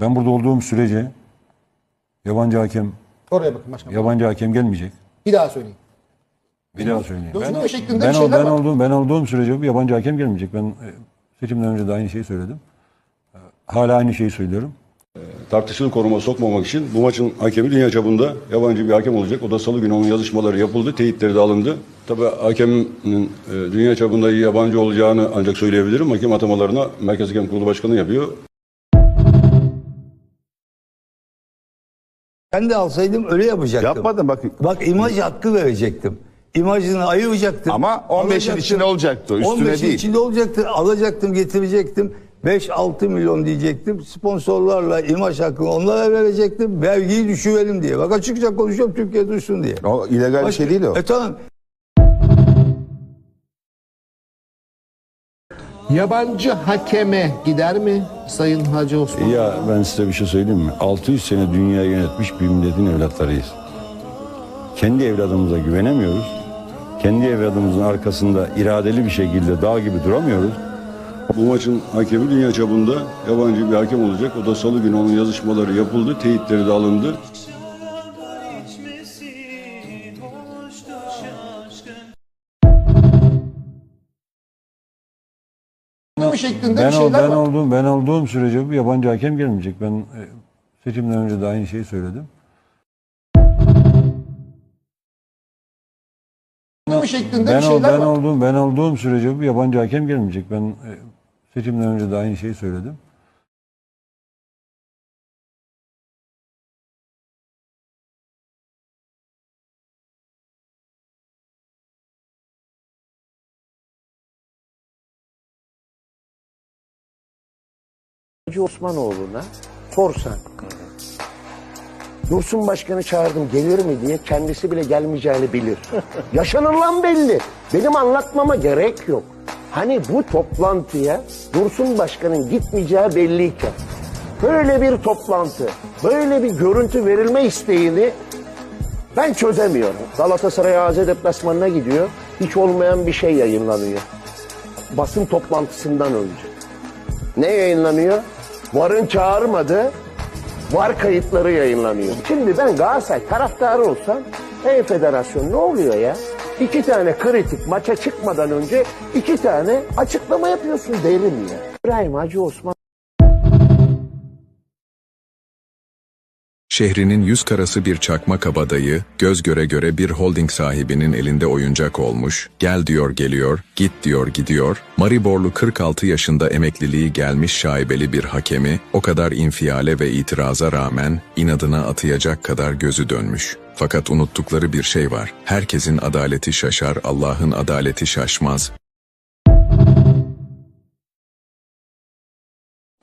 Ben burada olduğum sürece yabancı hakem Oraya bakın başkanım. yabancı hakem gelmeyecek. Bir daha söyleyin. Bir daha söyleyeyim. Şeklinde ben, bir şeyler ben var. olduğum ben olduğum sürece bu yabancı hakem gelmeyecek. Ben e, seçimden önce de aynı şeyi söyledim. E, Hala aynı şeyi söylüyorum. tartışılı koruma sokmamak için bu maçın hakemi dünya çapında yabancı bir hakem olacak. O da salı günü onun yazışmaları yapıldı, teyitleri de alındı. Tabii hakemin e, dünya çapında yabancı olacağını ancak söyleyebilirim. Hakem atamalarına Merkez Hakem Kurulu Başkanı yapıyor. Ben de alsaydım öyle yapacaktım. Yapmadın bak. Bak imaj hakkı verecektim. İmajını ayıracaktım. Ama 15'in Alacaktım. içinde olacaktı, üstüne 15'in değil. içinde olacaktı. Alacaktım, getirecektim. 5-6 milyon diyecektim. Sponsorlarla imaj hakkını onlara verecektim. Vergiyi düşürelim diye. Bak açıkça konuşuyorum Türkiye duysun diye. O illegal bir şey değil o. E tamam. Yabancı hakeme gider mi Sayın Hacı Osman? Ya ben size bir şey söyleyeyim mi? 600 sene dünyayı yönetmiş bir milletin evlatlarıyız. Kendi evladımıza güvenemiyoruz. Kendi evladımızın arkasında iradeli bir şekilde dağ gibi duramıyoruz. Bu maçın hakemi dünya çapında yabancı bir hakem olacak. O da salı günü onun yazışmaları yapıldı, teyitleri de alındı. Şeklinde Ben, bir şeyler ben var. olduğum ben olduğum sürece bu yabancı hakem gelmeyecek. Ben e, seçimden önce de aynı şeyi söyledim. Şeklinde Ben, bir şeyler ben var. olduğum ben olduğum sürece bu yabancı hakem gelmeyecek. Ben e, seçimden önce de aynı şeyi söyledim. Hacı Osmanoğlu'na sorsan Dursun Başkan'ı çağırdım gelir mi diye kendisi bile gelmeyeceğini bilir. Yaşanılan belli. Benim anlatmama gerek yok. Hani bu toplantıya Dursun Başkan'ın gitmeyeceği belliyken böyle bir toplantı, böyle bir görüntü verilme isteğini ben çözemiyorum. Galatasaray AZ deplasmanına gidiyor. Hiç olmayan bir şey yayınlanıyor. Basın toplantısından önce. Ne yayınlanıyor? Varın çağırmadı. Var kayıtları yayınlanıyor. Şimdi ben Galatasaray taraftarı olsam Ey federasyon ne oluyor ya? İki tane kritik maça çıkmadan önce iki tane açıklama yapıyorsun derim ya. İbrahim Hacı Osman Şehrinin yüz karası bir çakma kabadayı, göz göre göre bir holding sahibinin elinde oyuncak olmuş, gel diyor geliyor, git diyor gidiyor, Mariborlu 46 yaşında emekliliği gelmiş şaibeli bir hakemi, o kadar infiale ve itiraza rağmen inadına atayacak kadar gözü dönmüş. Fakat unuttukları bir şey var, herkesin adaleti şaşar, Allah'ın adaleti şaşmaz.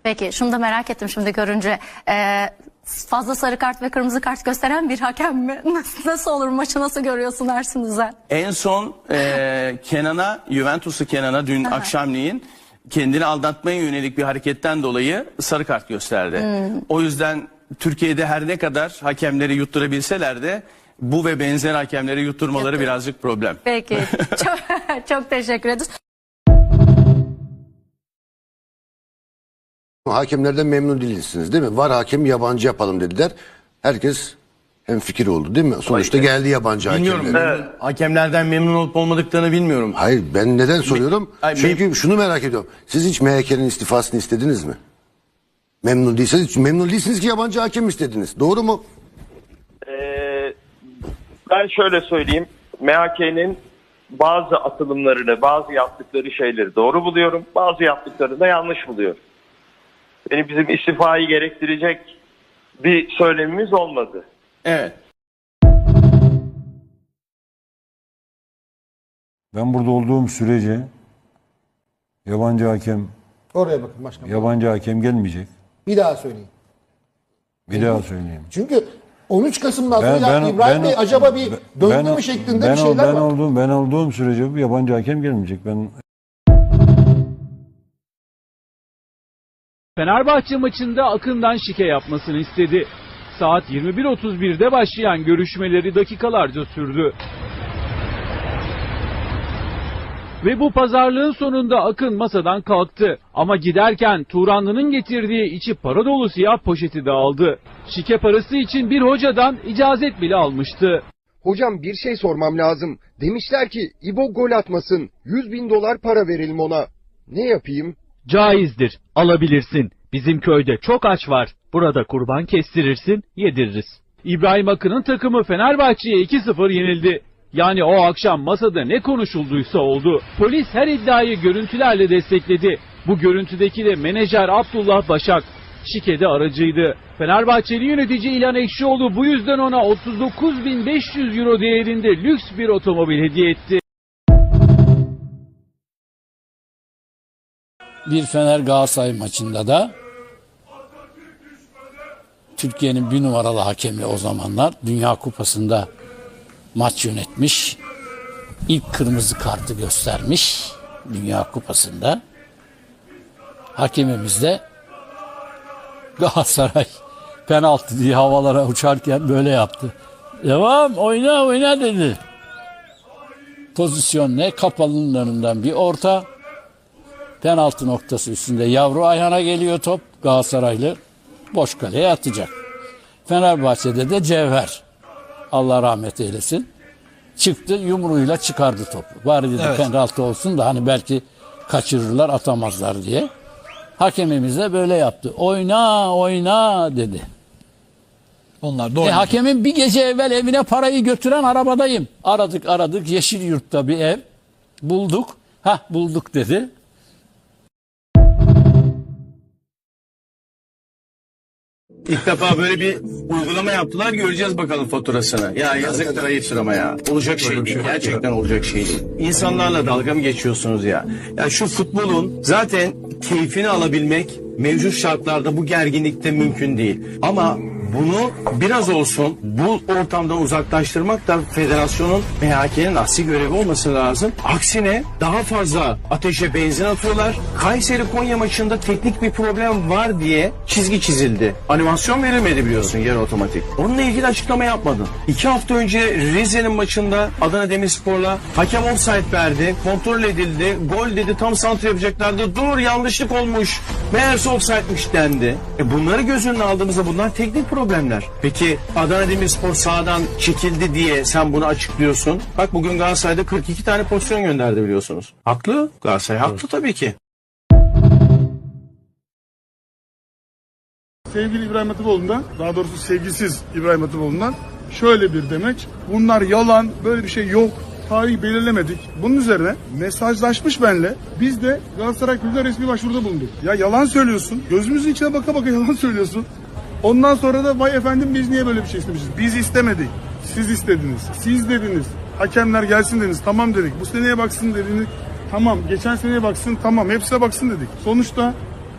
Peki şunu da merak ettim şimdi görünce. Ee, fazla sarı kart ve kırmızı kart gösteren bir hakem mi? Nasıl, olur maçı nasıl görüyorsun Ersin Düzen? En son e, Kenan'a, Juventus'u Kenan'a dün akşamleyin kendini aldatmaya yönelik bir hareketten dolayı sarı kart gösterdi. O yüzden Türkiye'de her ne kadar hakemleri yutturabilseler de bu ve benzer hakemleri yutturmaları birazcık problem. Peki çok, çok teşekkür ederiz. Hakemlerden memnun değilsiniz değil mi? Var hakem yabancı yapalım dediler. Herkes hem fikir oldu değil mi? Sonuçta geldi yabancı Bilmiyorum. hakemler. memnun- Hakemlerden memnun olup olmadıklarını bilmiyorum. Hayır ben neden soruyorum? Ay, Çünkü şunu merak ediyorum. Siz hiç MHK'nin istifasını istediniz mi? Memnun değilseniz memnun değilsiniz ki yabancı hakem istediniz. Doğru mu? Ee, ben şöyle söyleyeyim. MHK'nin bazı atılımlarını, bazı yaptıkları şeyleri doğru buluyorum. Bazı yaptıklarını da yanlış buluyorum. Benim bizim istifayı gerektirecek bir söylemimiz olmadı. Evet. Ben burada olduğum sürece yabancı hakem Oraya bakın başkanım. yabancı hakem gelmeyecek. Bir daha söyleyin. Bir daha söyleyeyim. Çünkü 13 Kasım'dan sonra İbrahim Bey acaba bir döndü mü şeklinde ben, bir şeyler ben var. olduğum ben olduğum sürece bu yabancı hakem gelmeyecek. Ben Fenerbahçe maçında Akın'dan şike yapmasını istedi. Saat 21.31'de başlayan görüşmeleri dakikalarca sürdü. Ve bu pazarlığın sonunda Akın masadan kalktı. Ama giderken Turanlı'nın getirdiği içi para dolu siyah poşeti de aldı. Şike parası için bir hocadan icazet bile almıştı. Hocam bir şey sormam lazım. Demişler ki İbo gol atmasın. 100 bin dolar para verelim ona. Ne yapayım? Caizdir, alabilirsin. Bizim köyde çok aç var. Burada kurban kestirirsin, yediririz. İbrahim Akın'ın takımı Fenerbahçe'ye 2-0 yenildi. Yani o akşam masada ne konuşulduysa oldu. Polis her iddiayı görüntülerle destekledi. Bu görüntüdeki de menajer Abdullah Başak. Şikede aracıydı. Fenerbahçeli yönetici İlhan Ekşioğlu bu yüzden ona 39.500 euro değerinde lüks bir otomobil hediye etti. Bir Fener Galatasaray maçında da Türkiye'nin bir numaralı hakemi o zamanlar Dünya Kupası'nda maç yönetmiş. İlk kırmızı kartı göstermiş Dünya Kupası'nda. Hakemimiz de Galatasaray penaltı diye havalara uçarken böyle yaptı. Devam oyna oyna dedi. Pozisyon ne? Kapalının önünden bir orta. Penaltı noktası üstünde yavru ayağına geliyor top. Galatasaraylı boş kaleye atacak. Fenerbahçe'de de Cevher. Allah rahmet eylesin. Çıktı yumruğuyla çıkardı topu. Bari dedi Evet. penaltı olsun da hani belki kaçırırlar atamazlar diye. Hakemimiz de böyle yaptı. Oyna oyna dedi. Onlar da E, hakemin bir gece evvel evine parayı götüren arabadayım. Aradık aradık Yeşilyurt'ta bir ev bulduk. Ha bulduk dedi. İlk defa böyle bir uygulama yaptılar. Göreceğiz bakalım faturasını. Ya yazıktır ayıptır ama ya. Olacak şey değil. Gerçekten olacak şey değil. İnsanlarla dalga mı geçiyorsunuz ya? Ya şu futbolun zaten keyfini alabilmek mevcut şartlarda bu gerginlikte mümkün değil. Ama bunu biraz olsun bu ortamdan uzaklaştırmak da federasyonun MHK'nin asli görevi olması lazım. Aksine daha fazla ateşe benzin atıyorlar. Kayseri Konya maçında teknik bir problem var diye çizgi çizildi. Animasyon verilmedi biliyorsun yarı otomatik. Onunla ilgili açıklama yapmadın. İki hafta önce Rize'nin maçında Adana Demirspor'la hakem offside verdi. Kontrol edildi. Gol dedi tam santre yapacaklardı. Dur yanlışlık olmuş. Meğerse offside'miş dendi. E bunları göz önüne aldığımızda bunlar teknik problemler. Peki Adana Demirspor sağdan çekildi diye sen bunu açıklıyorsun. Bak bugün Galatasaray'da 42 tane pozisyon gönderdi biliyorsunuz. Haklı. Galatasaray haklı tabii ki. sevgili İbrahim Hatipoğlu'ndan, daha doğrusu sevgisiz İbrahim Hatipoğlu'ndan şöyle bir demeç. Bunlar yalan, böyle bir şey yok. Tarih belirlemedik. Bunun üzerine mesajlaşmış benle. Biz de Galatasaray Kulübü'ne resmi başvuruda bulunduk. Ya yalan söylüyorsun. Gözümüzün içine baka baka yalan söylüyorsun. Ondan sonra da vay efendim biz niye böyle bir şey istemişiz? Biz istemedik. Siz istediniz. Siz dediniz. Hakemler gelsin dediniz. Tamam dedik. Bu seneye baksın dediniz. Tamam. Geçen seneye baksın. Tamam. Hepsine baksın dedik. Sonuçta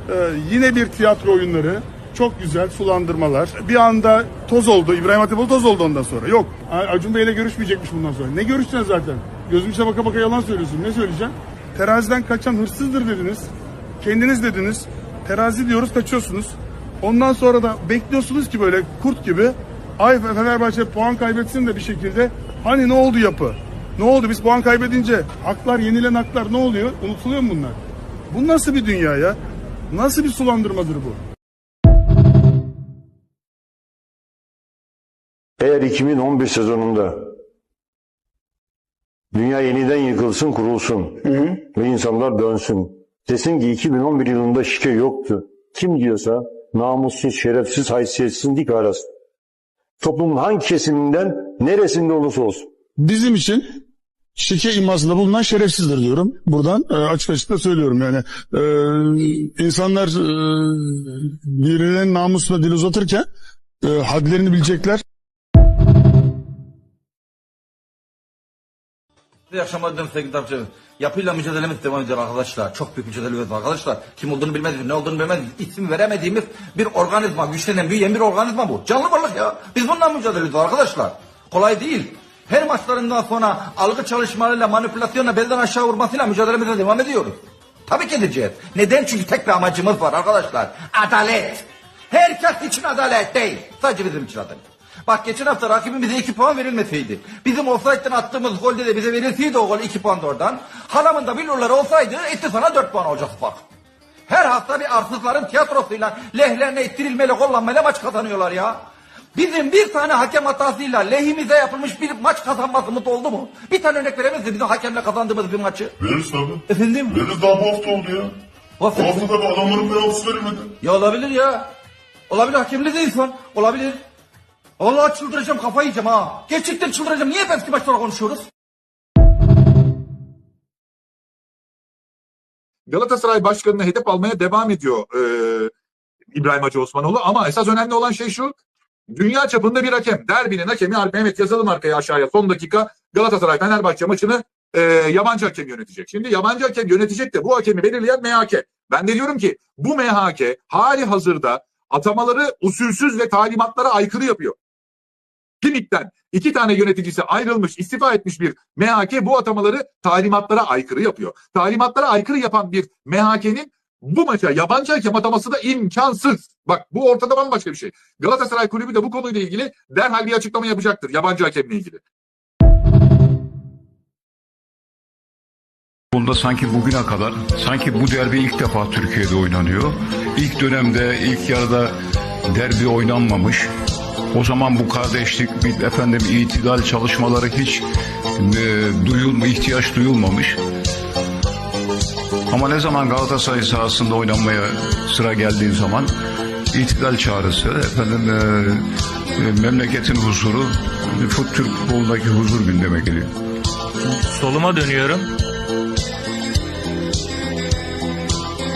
e, yine bir tiyatro oyunları. Çok güzel sulandırmalar. Bir anda toz oldu. İbrahim Hatipoğlu toz oldu ondan sonra. Yok. Acun Bey'le görüşmeyecekmiş bundan sonra. Ne görüşeceksin zaten? Gözüm içine baka baka yalan söylüyorsun. Ne söyleyeceksin? Teraziden kaçan hırsızdır dediniz. Kendiniz dediniz. Terazi diyoruz kaçıyorsunuz. Ondan sonra da bekliyorsunuz ki böyle kurt gibi ay Fenerbahçe puan kaybetsin de bir şekilde hani ne oldu yapı? Ne oldu biz puan kaybedince haklar yenilen haklar ne oluyor? Unutuluyor mu bunlar? Bu nasıl bir dünya ya? Nasıl bir sulandırmadır bu? Eğer 2011 sezonunda dünya yeniden yıkılsın kurulsun ve insanlar dönsün. Desin ki 2011 yılında şike yoktu. Kim diyorsa namussuz, şerefsiz, haysiyetsiz dik arasın. Toplumun hangi kesiminden neresinde olursa olsun. Bizim için şike imasında bulunan şerefsizdir diyorum. Buradan e, açık açık da söylüyorum yani. E, insanlar e, birilerinin namusuna dil uzatırken e, hadlerini bilecekler. İyi akşamlar dilerim sevgili takipçilerim. Yapıyla mücadelemiz devam ediyor arkadaşlar. Çok büyük mücadelemiz var arkadaşlar. Kim olduğunu bilmediğimiz, ne olduğunu bilmediğimiz, isim veremediğimiz bir organizma, güçlenen, büyüyen bir organizma bu. Canlı varlık ya. Biz bununla mücadele ediyoruz arkadaşlar. Kolay değil. Her maçlarından sonra algı çalışmalarıyla, manipülasyonla, belden aşağı vurmasıyla mücadelemize devam ediyoruz. Tabii ki edeceğiz. Neden? Çünkü tek bir amacımız var arkadaşlar. Adalet. Herkes için adalet değil. Sadece bizim için adalet. Bak geçen hafta rakibin bize 2 puan verilmeseydi. Bizim offside'den attığımız golde de bize verilseydi o gol 2 puan da oradan. Halamın da billurları olsaydı etti sana 4 puan olacak bak. Her hafta bir arsızların tiyatrosuyla lehlerine ittirilmeyle kullanmayla maç kazanıyorlar ya. Bizim bir tane hakem hatasıyla lehimize yapılmış bir maç kazanmamız oldu mu? Bir tane örnek verebilir misiniz bizim hakemle kazandığımız bir maçı? Veririz tabii. Efendim? Veririz daha bu hafta oldu ya. Bu hafta- Bu hafta da adamların penaltısı verilmedi. Ya olabilir ya. Olabilir hakemli de insan. Olabilir. Vallahi çıldıracağım kafayı yiyeceğim ha. Gerçekten çıldıracağım. Niye hep eski maçlara konuşuyoruz? Galatasaray başkanını hedef almaya devam ediyor e, İbrahim Hacı Osmanoğlu. Ama esas önemli olan şey şu. Dünya çapında bir hakem. Derbinin hakemi Mehmet yazalım arkaya aşağıya. Son dakika Galatasaray Fenerbahçe maçını e, yabancı hakem yönetecek. Şimdi yabancı hakem yönetecek de bu hakemi belirleyen MHK. Ben de diyorum ki bu MHK hali hazırda atamaları usulsüz ve talimatlara aykırı yapıyor. Kimik'ten iki tane yöneticisi ayrılmış, istifa etmiş bir MHK bu atamaları talimatlara aykırı yapıyor. Talimatlara aykırı yapan bir MHK'nin bu maça yabancı hakem ataması da imkansız. Bak bu ortada bambaşka bir şey. Galatasaray Kulübü de bu konuyla ilgili derhal bir açıklama yapacaktır yabancı hakemle ilgili. Bunda sanki bugüne kadar, sanki bu derbi ilk defa Türkiye'de oynanıyor. İlk dönemde, ilk yarıda derbi oynanmamış. O zaman bu kardeşlik, efendim itidal çalışmaları hiç e, duyulma, ihtiyaç duyulmamış. Ama ne zaman Galatasaray sahasında oynanmaya sıra geldiği zaman itidal çağrısı, efendim e, e, memleketin huzuru, fut Türk futbolundaki huzur gündeme geliyor. Soluma dönüyorum.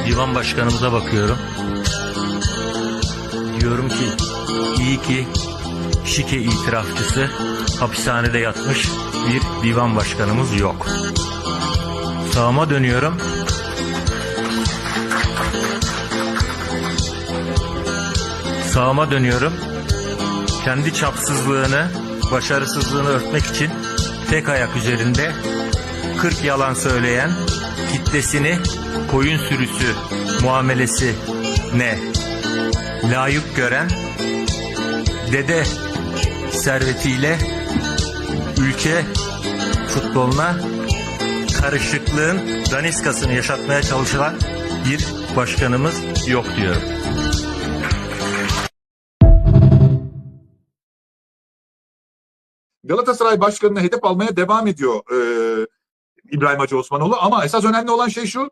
Divan başkanımıza bakıyorum. Diyorum ki iyi ki şike itirafçısı hapishanede yatmış bir divan başkanımız yok. Sağıma dönüyorum. Sağıma dönüyorum. Kendi çapsızlığını, başarısızlığını örtmek için tek ayak üzerinde 40 yalan söyleyen kitlesini koyun sürüsü muamelesi ne layık gören dede servetiyle ülke futboluna karışıklığın daniskasını yaşatmaya çalışılan bir başkanımız yok diyorum. Galatasaray başkanını hedef almaya devam ediyor e, İbrahim Hacı Osmanoğlu. Ama esas önemli olan şey şu.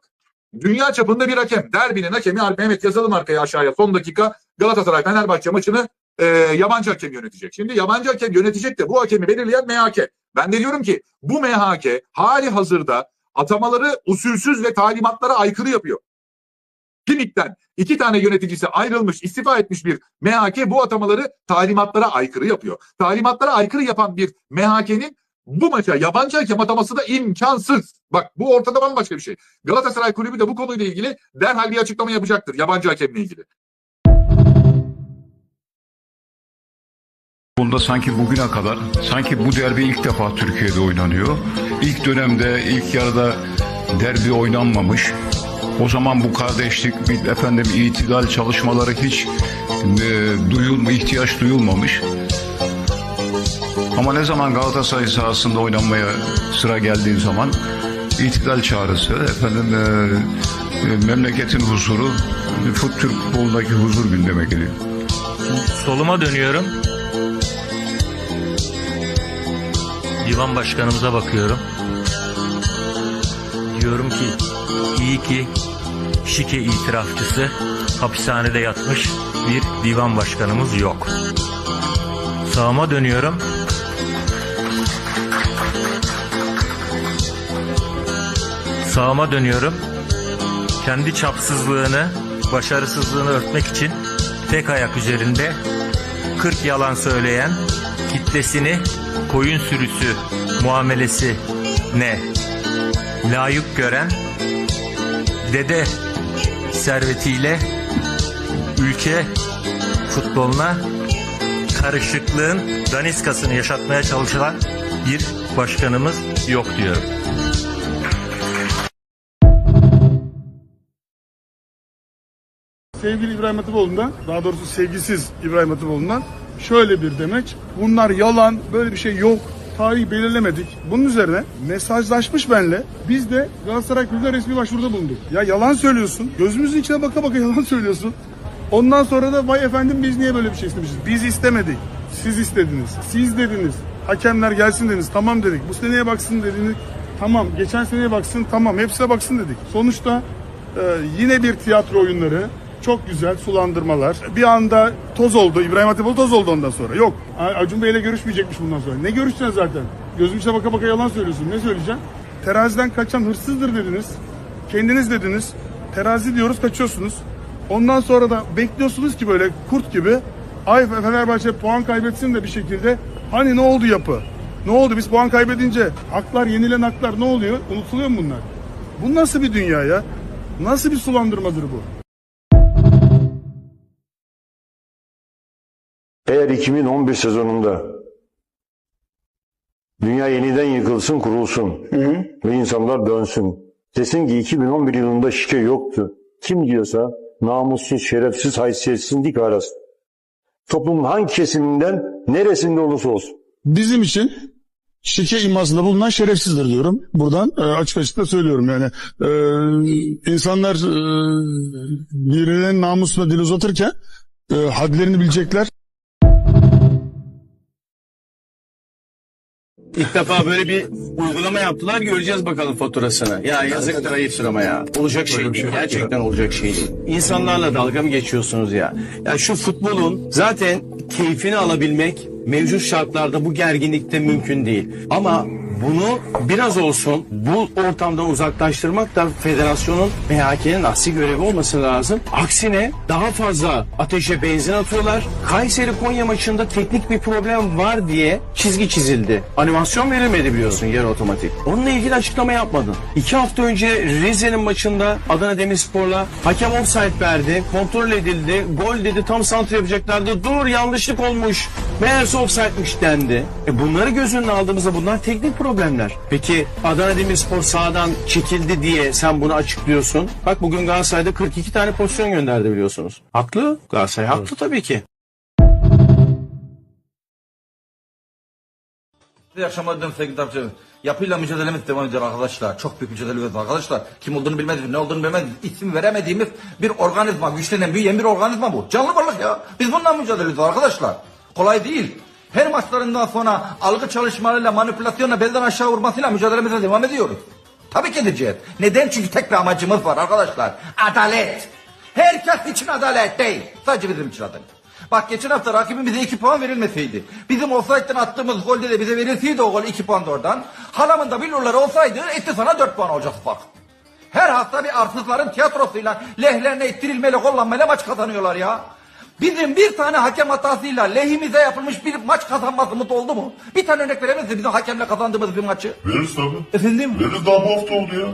Dünya çapında bir hakem. Derbinin hakemi Alp Mehmet yazalım arkaya aşağıya. Son dakika Galatasaray Fenerbahçe maçını e, yabancı hakem yönetecek. Şimdi yabancı hakem yönetecek de bu hakemi belirleyen MHK. Ben de diyorum ki bu MHK hali hazırda atamaları usulsüz ve talimatlara aykırı yapıyor. Kimik'ten iki tane yöneticisi ayrılmış, istifa etmiş bir MHK bu atamaları talimatlara aykırı yapıyor. Talimatlara aykırı yapan bir MHK'nin bu maça yabancı hakem ataması da imkansız. Bak bu ortada bambaşka bir şey. Galatasaray Kulübü de bu konuyla ilgili derhal bir açıklama yapacaktır yabancı hakemle ilgili. Bunda sanki bugüne kadar, sanki bu derbi ilk defa Türkiye'de oynanıyor. İlk dönemde, ilk yarıda derbi oynanmamış. O zaman bu kardeşlik, efendim itidal çalışmaları hiç e, duyulma, ihtiyaç duyulmamış. Ama ne zaman Galatasaray sahasında oynanmaya sıra geldiği zaman itidal çağrısı, efendim e, e, memleketin huzuru, fut Türk futbolundaki huzur gündeme geliyor. Soluma dönüyorum. Divan başkanımıza bakıyorum. Diyorum ki iyi ki şike itirafçısı hapishanede yatmış bir divan başkanımız yok. Sağıma dönüyorum. Sağıma dönüyorum. Kendi çapsızlığını, başarısızlığını örtmek için tek ayak üzerinde 40 yalan söyleyen kitlesini koyun sürüsü muamelesi ne layık gören dede servetiyle ülke futboluna karışıklığın daniskasını yaşatmaya çalışılan bir başkanımız yok diyorum. Sevgili İbrahim Hatipoğlu'ndan, daha doğrusu sevgisiz İbrahim Hatipoğlu'ndan şöyle bir demeç. Bunlar yalan, böyle bir şey yok. Tarihi belirlemedik. Bunun üzerine mesajlaşmış benle. Biz de Galatasaray Kulübü'ne resmi başvuruda bulunduk. Ya yalan söylüyorsun. Gözümüzün içine baka baka yalan söylüyorsun. Ondan sonra da vay efendim biz niye böyle bir şey istemişiz? Biz istemedik. Siz istediniz. Siz dediniz. Hakemler gelsin dediniz. Tamam dedik. Bu seneye baksın dediniz. Tamam. Geçen seneye baksın. Tamam. Hepsine baksın dedik. Sonuçta e, yine bir tiyatro oyunları. Çok güzel sulandırmalar. Bir anda toz oldu. İbrahim Hatipoğlu toz oldu ondan sonra. Yok. Acun Bey'le görüşmeyecekmiş bundan sonra. Ne görüşeceksin zaten? Gözüm içine baka baka yalan söylüyorsun. Ne söyleyeceksin? Teraziden kaçan hırsızdır dediniz. Kendiniz dediniz. Terazi diyoruz kaçıyorsunuz. Ondan sonra da bekliyorsunuz ki böyle kurt gibi ay Fenerbahçe puan kaybetsin de bir şekilde hani ne oldu yapı? Ne oldu biz puan kaybedince haklar yenilen haklar ne oluyor? Unutuluyor mu bunlar? Bu nasıl bir dünya ya? Nasıl bir sulandırmadır bu? Eğer 2011 sezonunda dünya yeniden yıkılsın, kurulsun ve insanlar dönsün. Desin ki 2011 yılında şike yoktu. Kim diyorsa namussuz, şerefsiz, haysiyetsiz dik arasın. Toplumun hangi kesiminden, neresinde olursa olsun. Bizim için şike imasında bulunan şerefsizdir diyorum. Buradan e, açık açık da söylüyorum yani. E, insanlar e, birilerinin namusuna dil uzatırken e, hadlerini bilecekler. İlk defa böyle bir uygulama yaptılar. Göreceğiz bakalım faturasını. Ya yazıktır ayıptır ama ya. Olacak şey değil. Gerçekten olacak şey değil. İnsanlarla dalga mı geçiyorsunuz ya? Ya şu futbolun zaten keyfini alabilmek mevcut şartlarda bu gerginlikte mümkün değil. Ama bunu biraz olsun bu ortamdan uzaklaştırmak da federasyonun MHK'nin asli görevi olması lazım. Aksine daha fazla ateşe benzin atıyorlar. Kayseri Konya maçında teknik bir problem var diye çizgi çizildi. Animasyon verilmedi biliyorsun yarı otomatik. Onunla ilgili açıklama yapmadın. İki hafta önce Rize'nin maçında Adana Demirspor'la hakem offside verdi. Kontrol edildi. Gol dedi tam santre yapacaklardı. Dur yanlışlık olmuş. Meğerse offside'miş dendi. E bunları göz önüne aldığımızda bunlar teknik problemler. Peki Adana Demirspor sağdan çekildi diye sen bunu açıklıyorsun. Bak bugün Galatasaray'da 42 tane pozisyon gönderdi biliyorsunuz. Haklı. Galatasaray haklı tabii ki. İyi akşamlar dilerim sevgili takipçilerim. Yapıyla mücadelemiz devam ediyor arkadaşlar. Çok büyük mücadele veriyoruz arkadaşlar. Kim olduğunu bilmediğimiz, ne olduğunu bilmediğimiz, isim veremediğimiz bir organizma, güçlenen, büyüyen bir organizma bu. Canlı varlık ya. Biz bununla mücadele ediyoruz arkadaşlar. Kolay değil. Her maçlarından sonra algı çalışmalarıyla, manipülasyonla, belden aşağı vurmasıyla mücadelemize devam ediyoruz. Tabii ki edeceğiz. Neden? Çünkü tek bir amacımız var arkadaşlar. Adalet. Herkes için adalet değil. Sadece bizim için adalet. Bak geçen hafta rakibimize iki puan verilmeseydi. Bizim offside'den attığımız golde de bize verilseydi o gol iki puan da oradan. Halamın da billurları olsaydı etti sana dört puan olacaktı bak. Her hafta bir arsızların tiyatrosuyla lehlerine ittirilmeyle kollanmayla maç kazanıyorlar ya. Bizim bir tane hakem hatasıyla lehimize yapılmış bir maç kazanmamız oldu mu? Bir tane örnek verebilir misin bizim hakemle kazandığımız bir maçı? Veririz tabii. Efendim? Veririz daha bu hafta oldu ya.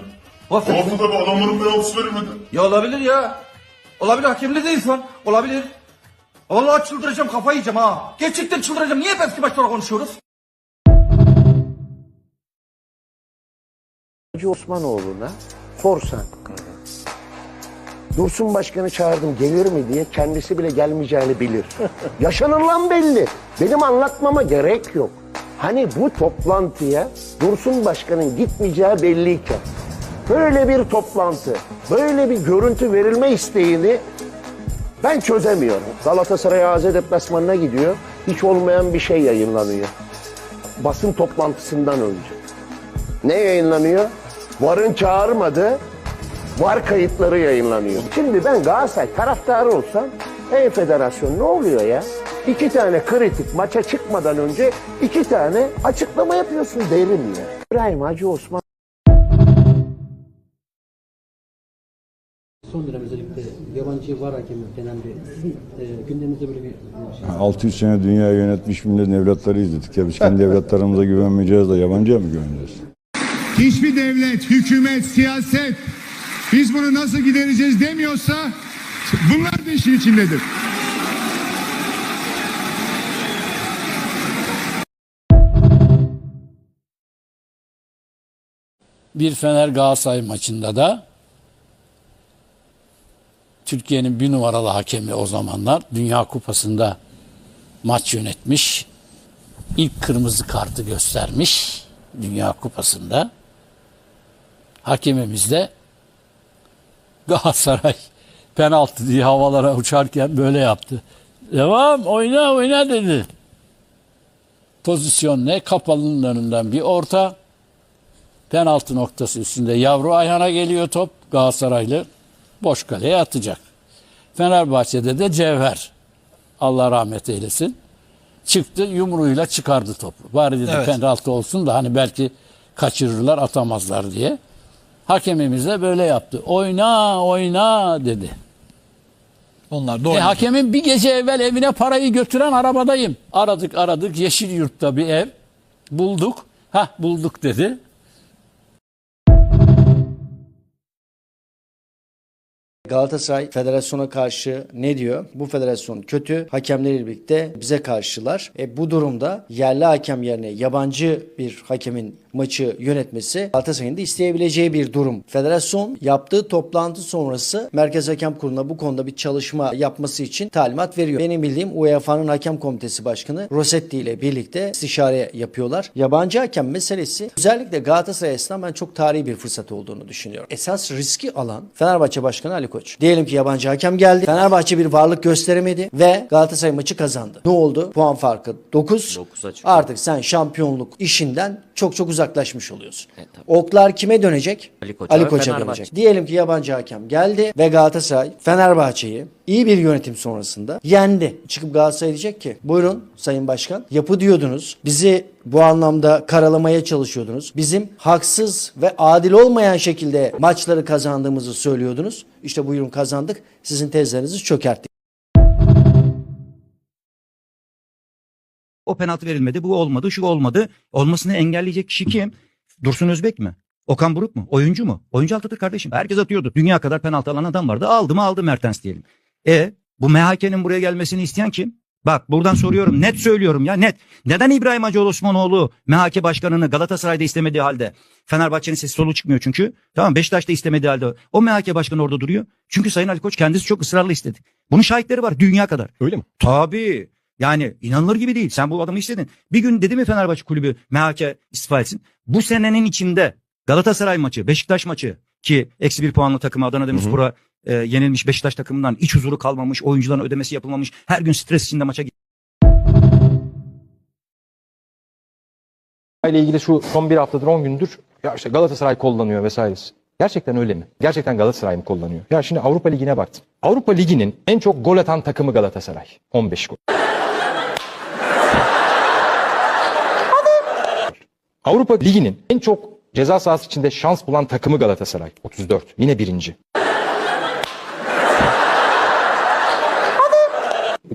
Bu hafta da bir adamların penaltısı verilmedi. Ya olabilir ya. Olabilir hakemli de insan. Olabilir. Vallahi çıldıracağım kafayı yiyeceğim ha. Gerçekten çıldıracağım. Niye hep eski maçlara konuşuyoruz? Hacı Osmanoğlu'na sorsan Dursun Başkan'ı çağırdım gelir mi diye kendisi bile gelmeyeceğini bilir. Yaşanılan belli. Benim anlatmama gerek yok. Hani bu toplantıya Dursun Başkan'ın gitmeyeceği belliyken böyle bir toplantı, böyle bir görüntü verilme isteğini ben çözemiyorum. Galatasaray AZ deplasmanına gidiyor. Hiç olmayan bir şey yayınlanıyor. Basın toplantısından önce. Ne yayınlanıyor? Varın çağırmadı. Var kayıtları yayınlanıyor. Şimdi ben Galatasaray taraftarı olsam Ey federasyon ne oluyor ya? İki tane kritik maça çıkmadan önce iki tane açıklama yapıyorsun derim ya. İbrahim Hacı Osman Son dönem özellikle yabancı var hakemi denendi. Sizin e, gündeminizde böyle bir şey. 600 sene dünyayı yönetmiş milletin evlatlarıyız dedik ya biz kendi evlatlarımıza güvenmeyeceğiz de yabancıya mı güveneceğiz? Hiçbir devlet, hükümet, siyaset biz bunu nasıl gidereceğiz demiyorsa bunlar da işin içindedir. Bir Fener Galatasaray maçında da Türkiye'nin bir numaralı hakemi o zamanlar. Dünya Kupası'nda maç yönetmiş. İlk kırmızı kartı göstermiş Dünya Kupası'nda. Hakemimiz de Galatasaray penaltı diye havalara uçarken böyle yaptı. Devam oyna oyna dedi. Pozisyon ne? Kapalının önünden bir orta. Penaltı noktası üstünde yavru Ayhan'a geliyor top. Galatasaraylı boş kaleye atacak. Fenerbahçe'de de Cevher. Allah rahmet eylesin. Çıktı yumruğuyla çıkardı topu. Bari dedi Evet. penaltı olsun da hani belki kaçırırlar atamazlar diye. Hakemimiz de böyle yaptı. Oyna oyna dedi. Onlar da E, hakemin bir gece evvel evine parayı götüren arabadayım. Aradık aradık Yeşilyurt'ta bir ev bulduk. Ha bulduk dedi. Galatasaray federasyona karşı ne diyor? Bu federasyon kötü. Hakemlerle birlikte bize karşılar. E, bu durumda yerli hakem yerine yabancı bir hakemin maçı yönetmesi Galatasaray'ın da isteyebileceği bir durum. Federasyon yaptığı toplantı sonrası Merkez Hakem Kurulu'na bu konuda bir çalışma yapması için talimat veriyor. Benim bildiğim UEFA'nın Hakem Komitesi Başkanı Rossetti ile birlikte istişare yapıyorlar. Yabancı hakem meselesi özellikle Galatasaray açısından ben çok tarihi bir fırsat olduğunu düşünüyorum. Esas riski alan Fenerbahçe Başkanı Ali Koç. Diyelim ki yabancı hakem geldi. Fenerbahçe bir varlık gösteremedi ve Galatasaray maçı kazandı. Ne oldu? Puan farkı 9. Artık sen şampiyonluk işinden çok çok uzaklaşmış oluyorsun. Oklar kime dönecek? Ali Koç'a Ali Koç'a dönecek. Diyelim ki yabancı hakem geldi ve Galatasaray Fenerbahçe'yi iyi bir yönetim sonrasında yendi. Çıkıp Galatasaray diyecek ki buyurun Sayın Başkan yapı diyordunuz. Bizi bu anlamda karalamaya çalışıyordunuz. Bizim haksız ve adil olmayan şekilde maçları kazandığımızı söylüyordunuz. İşte buyurun kazandık. Sizin tezlerinizi çökerttik. O penaltı verilmedi, bu olmadı, şu olmadı. Olmasını engelleyecek kişi kim? Dursun Özbek mi? Okan Buruk mu? Oyuncu mu? Oyuncu altıdır kardeşim. Herkes atıyordu. Dünya kadar penaltı alan adam vardı. Aldı mı aldı Mertens diyelim. E bu MHK'nin buraya gelmesini isteyen kim? Bak buradan soruyorum net söylüyorum ya net. Neden İbrahim Hacı Osmanoğlu MHK başkanını Galatasaray'da istemediği halde Fenerbahçe'nin sesi solu çıkmıyor çünkü. Tamam Beşiktaş'ta istemediği halde o MHK başkanı orada duruyor. Çünkü Sayın Ali Koç kendisi çok ısrarlı istedi. Bunun şahitleri var dünya kadar. Öyle mi? Tabii. Yani inanılır gibi değil. Sen bu adamı istedin. Bir gün dedi mi Fenerbahçe kulübü MHK istifa etsin. Bu senenin içinde Galatasaray maçı, Beşiktaş maçı ki eksi bir puanlı takımı Adana Demirspor'a e, yenilmiş Beşiktaş takımından iç huzuru kalmamış, oyuncuların ödemesi yapılmamış, her gün stres içinde maça ile ilgili şu son bir haftadır 10 gündür ya işte Galatasaray kullanıyor vesairesi. Gerçekten öyle mi? Gerçekten Galatasaray mı kullanıyor? Ya şimdi Avrupa Ligi'ne baktım. Avrupa Ligi'nin en çok gol atan takımı Galatasaray. 15 gol. Avrupa Ligi'nin en çok ceza sahası içinde şans bulan takımı Galatasaray. 34. Yine birinci.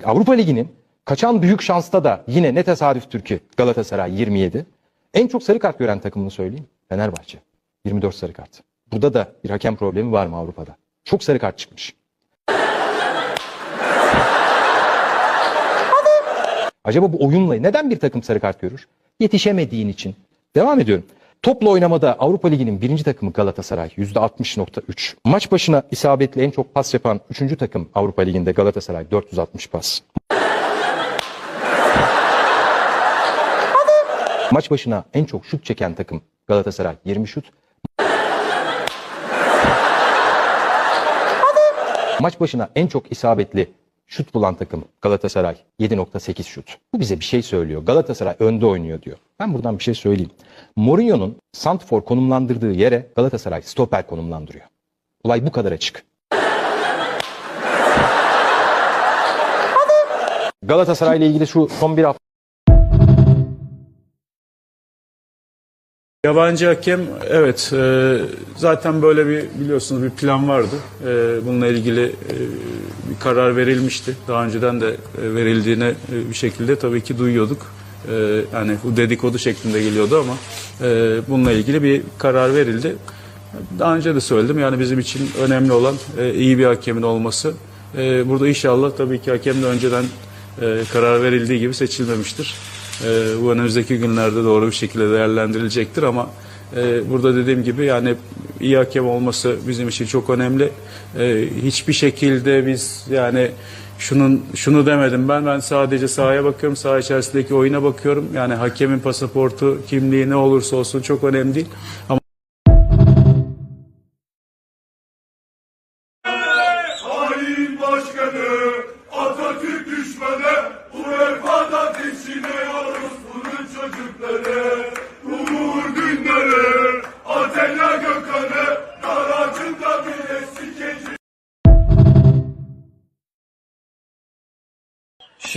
Avrupa Ligi'nin kaçan büyük şansta da yine ne tesadüf Türkiye Galatasaray 27. En çok sarı kart gören takımını söyleyeyim. Fenerbahçe. 24 sarı kart. Burada da bir hakem problemi var mı Avrupa'da? Çok sarı kart çıkmış. Acaba bu oyunla neden bir takım sarı kart görür? Yetişemediğin için. Devam ediyorum. Topla oynamada Avrupa Ligi'nin birinci takımı Galatasaray %60.3. Maç başına isabetli en çok pas yapan üçüncü takım Avrupa Ligi'nde Galatasaray 460 pas. Maç başına en çok şut çeken takım Galatasaray 20 şut. Maç başına en çok isabetli şut bulan takım Galatasaray 7.8 şut. Bu bize bir şey söylüyor. Galatasaray önde oynuyor diyor. Ben buradan bir şey söyleyeyim. Mourinho'nun Santfor konumlandırdığı yere Galatasaray stoper konumlandırıyor. Olay bu kadar açık. Galatasaray ile ilgili şu son bir hafta Yabancı hakem evet e, zaten böyle bir biliyorsunuz bir plan vardı. E, bununla ilgili e, bir karar verilmişti. Daha önceden de e, verildiğine e, bir şekilde tabii ki duyuyorduk. E, yani bu dedikodu şeklinde geliyordu ama e, bununla ilgili bir karar verildi. Daha önce de söyledim yani bizim için önemli olan e, iyi bir hakemin olması. E, burada inşallah tabii ki hakem de önceden e, karar verildiği gibi seçilmemiştir. E, bu önümüzdeki günlerde doğru bir şekilde değerlendirilecektir ama e, burada dediğim gibi yani iyi hakem olması bizim için çok önemli. E, hiçbir şekilde biz yani şunun şunu demedim ben ben sadece sahaya bakıyorum saha içerisindeki oyuna bakıyorum yani hakemin pasaportu kimliği ne olursa olsun çok önemli değil ama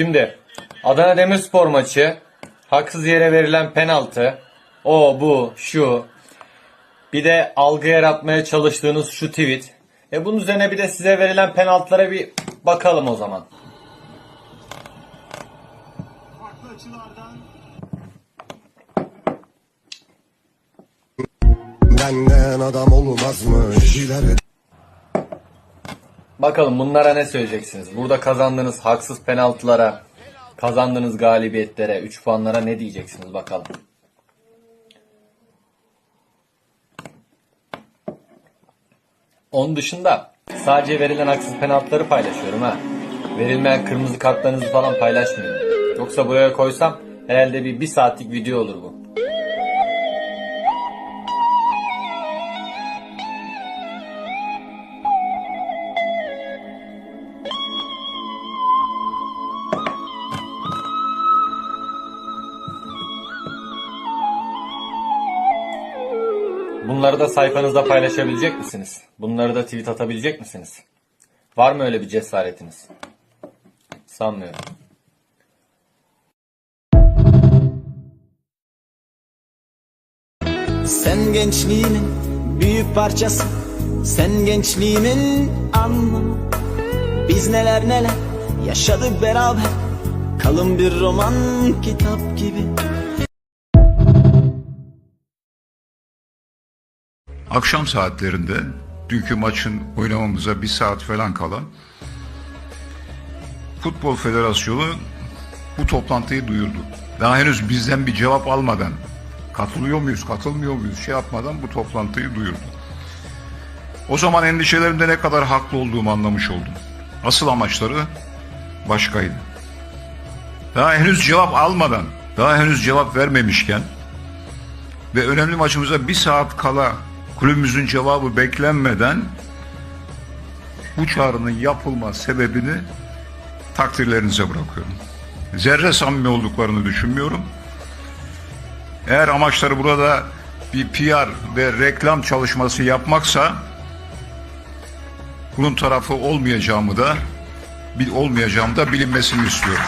Şimdi Adana Demirspor maçı haksız yere verilen penaltı o bu şu bir de algı yaratmaya çalıştığınız şu tweet e bunun üzerine bir de size verilen penaltılara bir bakalım o zaman. Benden adam olmazmış ileri Bakalım bunlara ne söyleyeceksiniz? Burada kazandığınız haksız penaltılara, kazandığınız galibiyetlere, 3 puanlara ne diyeceksiniz bakalım. Onun dışında sadece verilen haksız penaltıları paylaşıyorum ha. Verilmeyen kırmızı kartlarınızı falan paylaşmıyorum. Yoksa buraya koysam herhalde bir, bir saatlik video olur bu. Bunları da sayfanızda paylaşabilecek misiniz? Bunları da tweet atabilecek misiniz? Var mı öyle bir cesaretiniz? Sanmıyorum. Sen gençliğimin büyük parçası Sen gençliğimin anlamı Biz neler neler yaşadık beraber Kalın bir roman kitap gibi Akşam saatlerinde dünkü maçın oynamamıza bir saat falan kala Futbol Federasyonu bu toplantıyı duyurdu. Daha henüz bizden bir cevap almadan katılıyor muyuz, katılmıyor muyuz şey yapmadan bu toplantıyı duyurdu. O zaman endişelerimde ne kadar haklı olduğumu anlamış oldum. Asıl amaçları başkaydı. Daha henüz cevap almadan, daha henüz cevap vermemişken ve önemli maçımıza bir saat kala kulübümüzün cevabı beklenmeden bu çağrının yapılma sebebini takdirlerinize bırakıyorum. Zerre samimi olduklarını düşünmüyorum. Eğer amaçları burada bir PR ve reklam çalışması yapmaksa bunun tarafı olmayacağımı da olmayacağımı da bilinmesini istiyorum.